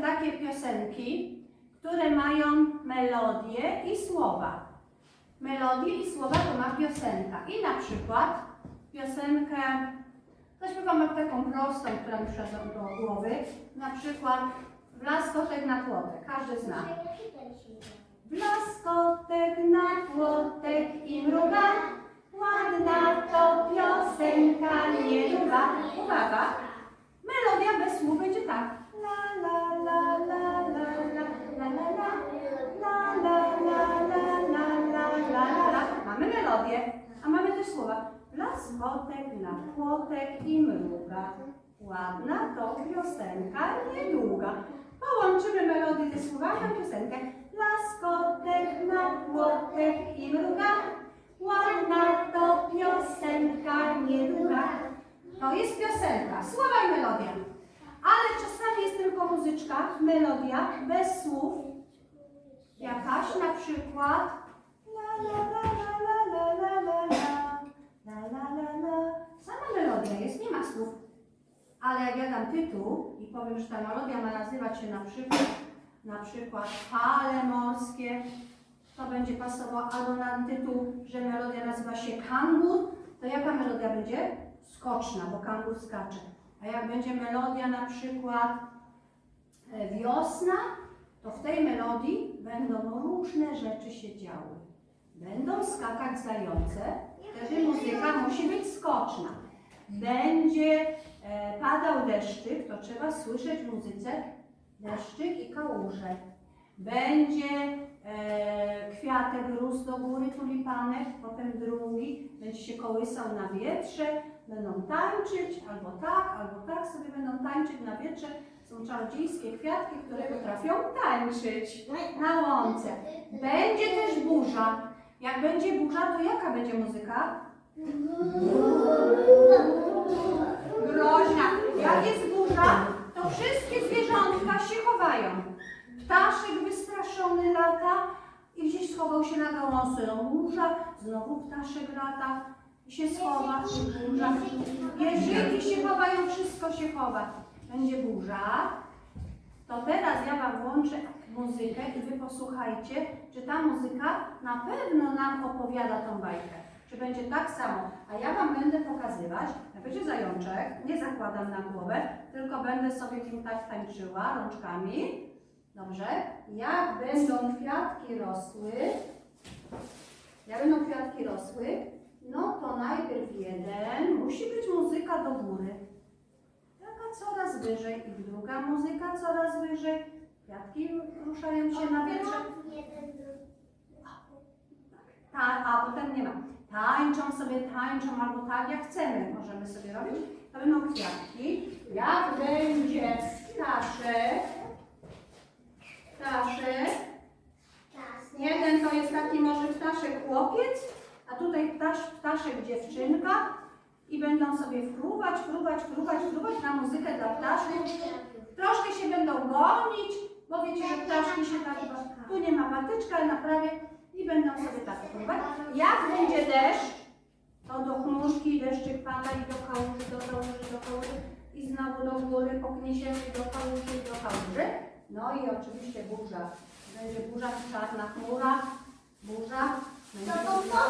takie piosenki, które mają melodię i słowa. Melodię i słowa to ma piosenka. I na przykład piosenkę, zaśpiewam taką prostą, która mi przyszła do głowy. Na przykład Blaskotek na płotek. Każdy zna. Blaskotek na płotek i mruga, ładna to piosenka niedługa. Uwaga, Blaskotek na płotek i mruga, ładna to piosenka niedługa. Połączymy melodię ze słowami piosenkę. Laskotek na płotek i mruga, ładna to piosenka niedługa. To jest piosenka, słowa i melodia. Ale czasami jest tylko muzyczka, melodia, bez słów. Jakaś na przykład la la la la la la la la la la la la Sama melodia jest, nie ma słów. Ale jak ja dam tytuł i powiem, że ta melodia ma nazywać się na przykład, na przykład fale morskie, to będzie pasowało albo na tytuł, że melodia nazywa się kangur, to jaka melodia będzie? Skoczna, bo kangur skacze. A jak będzie melodia na przykład e, wiosna, to w tej melodii będą różne rzeczy się działy. Będą skakać zające, wtedy muzyka musi być skoczna. Będzie e, padał deszczyk, to trzeba słyszeć w muzyce deszczyk i kałuże. Będzie e, kwiatek rósł do góry, tulipanek, potem drugi będzie się kołysał na wietrze, będą tańczyć albo tak, albo tak sobie będą tańczyć na wietrze. Są czarodziejskie kwiatki, które potrafią tańczyć na łące. Będzie też burza. Jak będzie burza, to jaka będzie muzyka? Groźna. Jak jest burza, to wszystkie zwierzątka się chowają. Ptaszek wystraszony lata i gdzieś schował się na gałązce. No burza, znowu ptaszek lata i się schowa. Burza. Jeżyki się chowają, wszystko się chowa. Będzie burza. To teraz ja Wam włączę muzykę i Wy posłuchajcie, czy ta muzyka na pewno nam opowiada tą bajkę. Czy będzie tak samo. A ja Wam będę pokazywać, jak będzie zajączek, nie zakładam na głowę, tylko będę sobie tu tak tańczyła rączkami. Dobrze? Jak będą kwiatki rosły, jak będą kwiatki rosły, no to najpierw jeden, musi być muzyka do góry. Coraz wyżej i druga muzyka coraz wyżej. Kwiatki ruszają się na wietrze. Ta, a potem nie ma. Tańczą sobie, tańczą albo tak jak chcemy. Możemy sobie robić. To będą kwiatki. Jak będzie ptaszek, ptaszek, jeden to jest taki może ptaszek chłopiec, a tutaj ptasz, ptaszek dziewczynka i będą sobie fruwać, fruwać, fruwać, fruwać na muzykę dla ptaszków. Troszkę się będą gonić, bo wiecie, że ptaszki się tak, tu nie ma patyczka, ale na prawie i będą sobie tak fruwać. Jak będzie deszcz, to do chmurki deszczyk pada i do kałuży, do kałuży, do kałuży i znowu do góry poknie się do kałuży, do kałuży. No i oczywiście burza. Będzie burza, czarna chmura, burza. Będzie To to.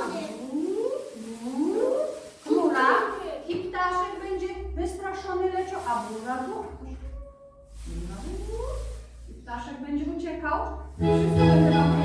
Chmura i ptaszek będzie wystraszony leciał, a burza tu. Staszek będzie uciekał. Wszystko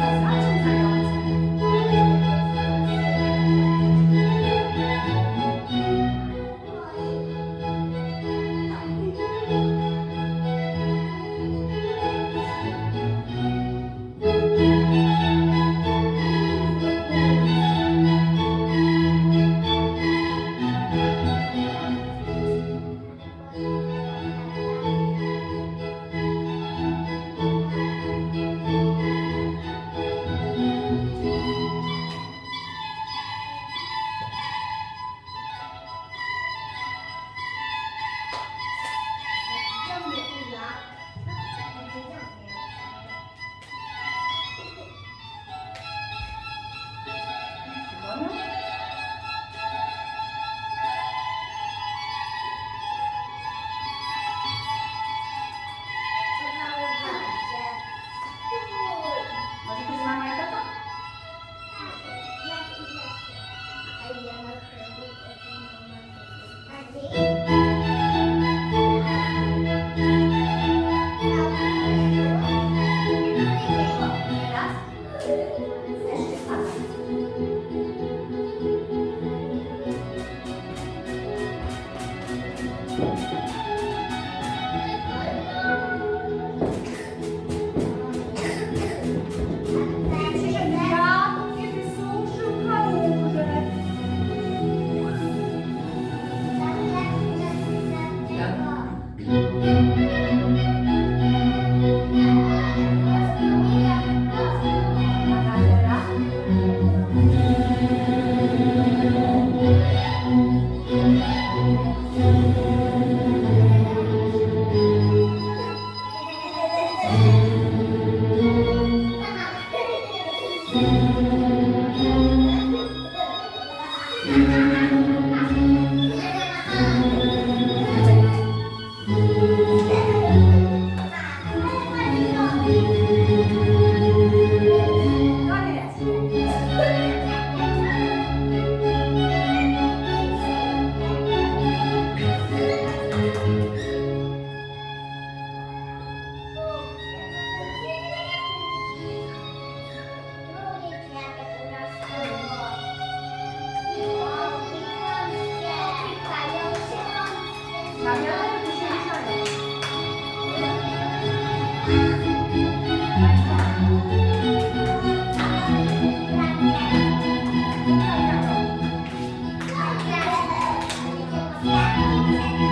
you.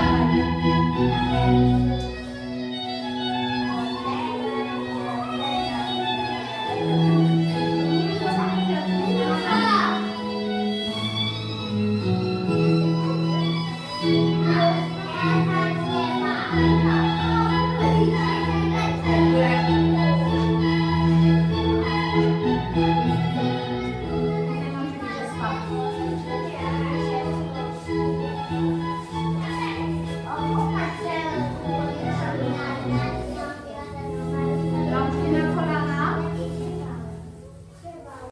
Música